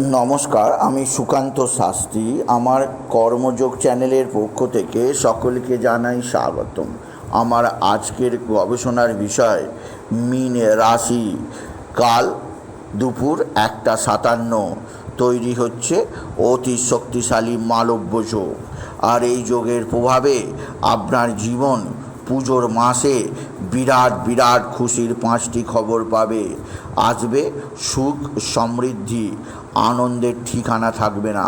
নমস্কার, আমি সুকান্ত শাস্ত্রী। আমার কর্মযোগ চ্যানেলের পক্ষ থেকে সকলকে জানাই স্বাগতম। আমার আজকের গবেষণার বিষয়, মিন রাশি। কাল দুপুর একটা সাতান্ন, তৈরি হচ্ছে অতি শক্তিশালী মালব্য যোগ। আর এই যোগের প্রভাবে আপনার জীবন পুজোর মাসে বিরাট বিরাট খুশির পাঁচটি খবর পাবে। আসবে সুখ, সমৃদ্ধি, আনন্দের ঠিকানা থাকবে না।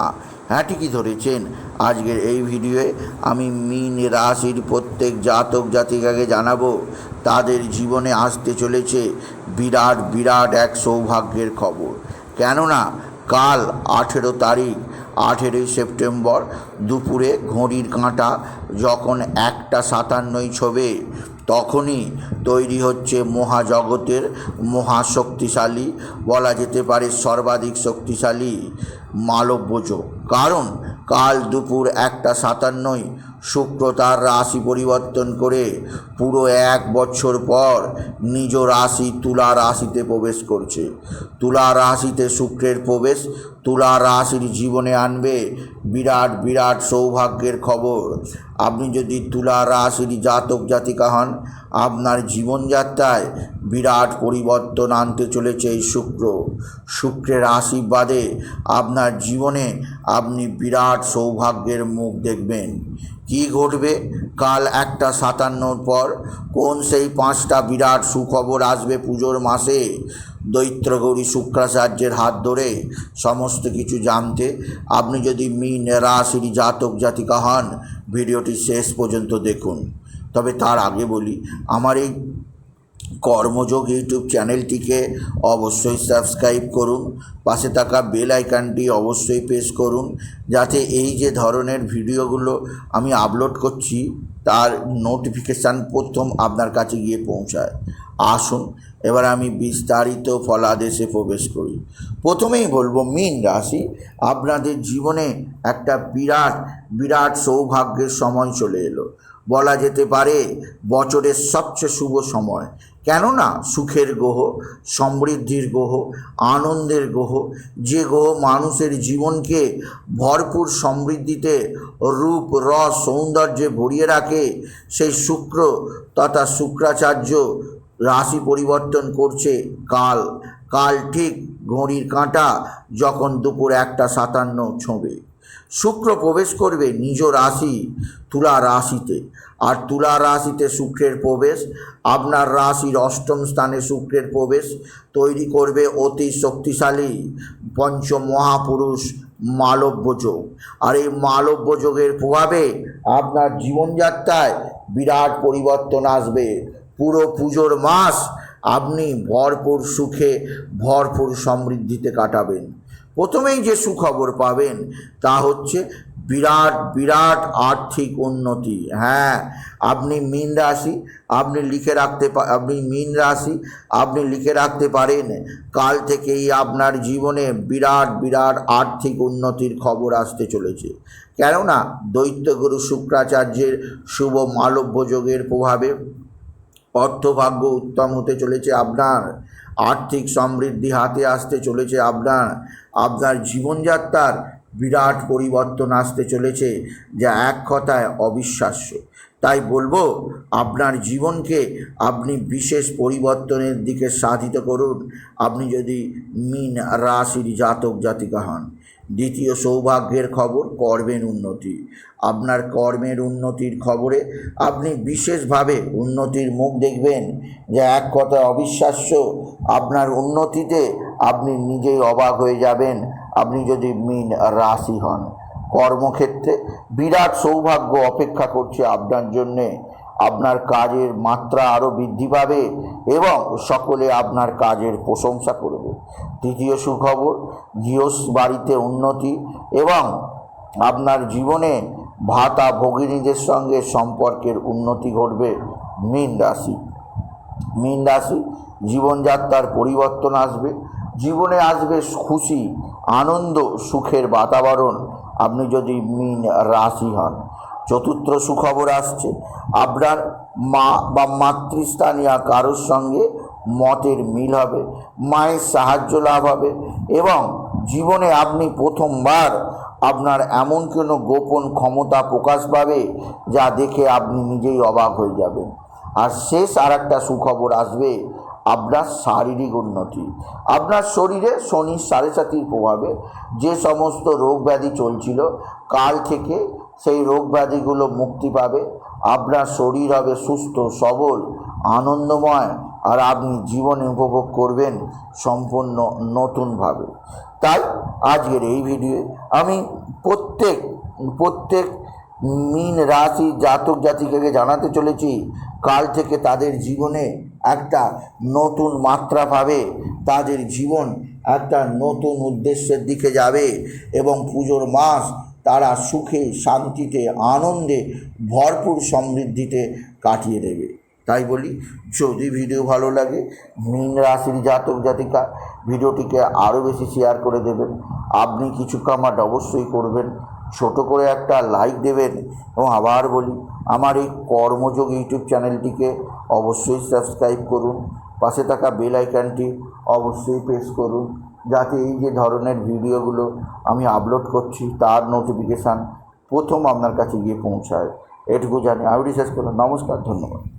হ্যাঁ ঠিকই ধরেছেন। আজকের এই ভিডিওয়ে আমি মিন রাশির প্রত্যেক জাতক জাতিকাকে জানাব, তাদের জীবনে আসতে চলেছে বিরাট বিরাট এক সৌভাগ্যের খবর। কেননা, কাল আঠেরো তারিখ আঠেরোই সেপ্টেম্বর দুপুরে ঘড়ির কাঁটা যখন একটা সাতান্নই ছবে, তখনই তৈরি হচ্ছে মহাজগতের মহাশক্তিশালী, বলা যেতে পারে সর্বাধিক শক্তিশালী মালব্যযোগ। কারণ কাল দুপুর একটা সাতান্নই শুক্র তার রাশি পরিবর্তন করে পুরো এক বছর পর নিজ রাশি তুলা রাশিতে প্রবেশ করছে। তুলা রাশিতে শুক্রের প্রবেশ তুলা রাশির জীবনে আনবে। বিরাট বিরাট সৌভাগ্যের খবর। আপনি যদি তুলা রাশির জাতক, জাতিকা হন, আপনার জীবনযাত্রায় বিরাট পরিবর্তন আনতে চলেছে এই শুক্র। শুক্রের আশীর্বাদে আপনার জীবনে আপনি বিরাট সৌভাগ্যের মুখ দেখবেন। কি ঘটবে? কাল একটা সাতান্নর পর কোন সেই পাঁচটা বিরাট সুখবর আসবে পুজোর মাসে? দৈত্রগৌরী শুক্রাচার্যের হাত ধরে সমস্ত কিছু জানতে। আপনি যদি মিন রাশির জাতক জাতিকা হন, ভিডিওটি শেষ পর্যন্ত দেখুন। তবে তার আগে বলি, আমার এই কর্মযোগ ইউটিউব চ্যানেলটিকে অবশ্যই সাবস্ক্রাইব করুন। পাশে থাকা বেল আইকনটি অবশ্যই প্রেস করুন, যাতে এই যে ধরনের ভিডিওগুলো আমি আপলোড করছি, তার নোটিফিকেশান প্রথম আপনার কাছে গিয়ে পৌঁছায়। আসুন এবার আমি বিস্তারিত ফলাদেশে প্রবেশ করি। প্রথমেই বলব, মিন রাশি আপনাদের জীবনে একটা বিরাট বিরাট সৌভাগ্যের সময় চলে এলো। বলা যেতে পারে বছরের সবচেয়ে শুভ সময়। কেননা সুখের গ্রহ, সমৃদ্ধির গ্রহ, আনন্দের গ্রহ, যে গ্রহ মানুষের জীবনকে ভরপুর সমৃদ্ধিতে রূপ, রস, সৌন্দর্যে ভরিয়ে রাখে, সেই শুক্র তথা শুক্রাচার্য রাশি পরিবর্তন করছে কাল। কাল ঠিক ঘড়ির কাঁটা যখন দুপুর একটা সাতান্ন ছোঁবে। শুক্র প্রবেশ করবে নিজ রাশি, তুলা রাশিতে। আর তুলা রাশিতে শুক্রের প্রবেশ, আপনার রাশির অষ্টম স্থানে শুক্রের প্রবেশ তৈরি করবে অতি শক্তিশালী পঞ্চ মহাপুরুষ মালব্য যোগ। আর এই মালব্য যোগের প্রভাবে আপনার জীবনযাত্রায় বিরাট পরিবর্তন আসবে। পুরো পুজোর মাস আপনি ভরপুর সুখে, ভরপুর সমৃদ্ধিতে কাটাবেন। প্রথমেই যে সুখবর পাবেন তা হচ্ছে বিরাট বিরাট আর্থিক উন্নতি। হ্যাঁ আপনি মিন রাশি, আপনি লিখে রাখতে আপনি মিন রাশি, আপনি লিখে রাখতে পারেন। কাল থেকেই আপনার জীবনে বিরাট বিরাট আর্থিক উন্নতির খবর আসতে চলেছে। কেননা দৈত্যগুরু শুক্রাচার্যের শুভ মালব্য যোগের প্রভাবে অর্থভাগ্য উত্তম হতে চলেছে আপনার। আর্থিক সমৃদ্ধি হাতে আসতে চলেছে আপনার। আপনার জীবনযাত্রার বিরাট পরিবর্তন আসতে চলেছে, যা এক কথায় অবিশ্বাস্য। তাই বলব, আপনার জীবনকে আপনি বিশেষ পরিবর্তনের দিকে সাধিত করুন। আপনি যদি মিন রাশির জাতক জাতিকা হন, দ্বিতীয় সৌভাগ্যের খবর কর্মের উন্নতি। আপনার কর্মের উন্নতির খবরে আপনি বিশেষভাবে উন্নতির মুখ দেখবেন যে এক কথা অবিশ্বাস্য, আপনার উন্নতিতে আপনি নিজেই অবাক হয়ে যাবেন। আপনি যদি মিন রাশি হন কর্মক্ষেত্রে বিরাট সৌভাগ্য অপেক্ষা করছে আপনার জন্যে। আপনার কাজের মাত্রা আরও বৃদ্ধি পাবে এবং সকলে আপনার কাজের প্রশংসা করবে। তৃতীয় সুখবর গৃহ বাড়িতে উন্নতি এবং আপনার জীবনে ভাতা ভগিনীদের সঙ্গে সম্পর্কের উন্নতি ঘটবে মীন রাশি। মীন রাশি, জীবনযাত্রার পরিবর্তন আসবে। জীবনে আসবে খুশি, আনন্দ, সুখের বাতাবরণ। আপনি যদি মীন রাশি হন, চতুর্থ সুখবর আসছে। আপনার মা বা মাতৃস্থানীয় কারোর সঙ্গে মতের মিল হবে, মায়ের সাহায্য লাভ হবে এবং জীবনে আপনি প্রথমবার আপনার এমন কোনো গোপন ক্ষমতা প্রকাশ পাবে যা দেখে আপনি নিজেই অবাক হয়ে যাবেন। আর শেষ আর একটা সুখবর আসবে আপনার শারীরিক উন্নতি। আপনার শরীরে শনির সাড়ে সাতির প্রভাবে যে সমস্ত রোগ ব্যাধি চলছিল, কাল থেকে সেই রোগ ব্যাধিগুলো মুক্তি পাবে। আপনার শরীর হবে সুস্থ, সবল, আনন্দময়, আর আপনি জীবনে উপভোগ করবেন সম্পূর্ণ নতুনভাবে। তাই আজকের এই ভিডিও আমি প্রত্যেক প্রত্যেক মীন রাশি জাতক জাতিকাকে জানাতে চলেছি, কাল থেকে তাদের জীবনে একটা নতুন মাত্রা পাবে, তাদের জীবন একটা নতুন উদ্দেশ্যের দিকে যাবে এবং পুজোর মাস তারা সুখে, শান্তিতে, আনন্দে ভরপুর সমৃদ্ধিতে কাটিয়ে দেবে। তাই বলি, যদি ভিডিও ভালো লাগে, মীন রাশির জাতক জাতিকা ভিডিওটিকে আরও বেশি শেয়ার করে দেবেন। আপনি কিছু কামাট অবশ্যই করবেন। ছোট করে একটা লাইক দেবেন। এবং আবার বলি, আমার এই কর্মযোগ ইউটিউব চ্যানেলটিকে অবশ্যই সাবস্ক্রাইব করুন। পাশে থাকা বেল আইকনটি অবশ্যই প্রেস করুন, যাতে এই যে ধরনের ভিডিওগুলো আমি আপলোড করছি, তার নোটিফিকেশান প্রথম আপনার কাছে গিয়ে পৌঁছায়। এটুকু জানি। আমি শেষ করলাম নমস্কার, ধন্যবাদ।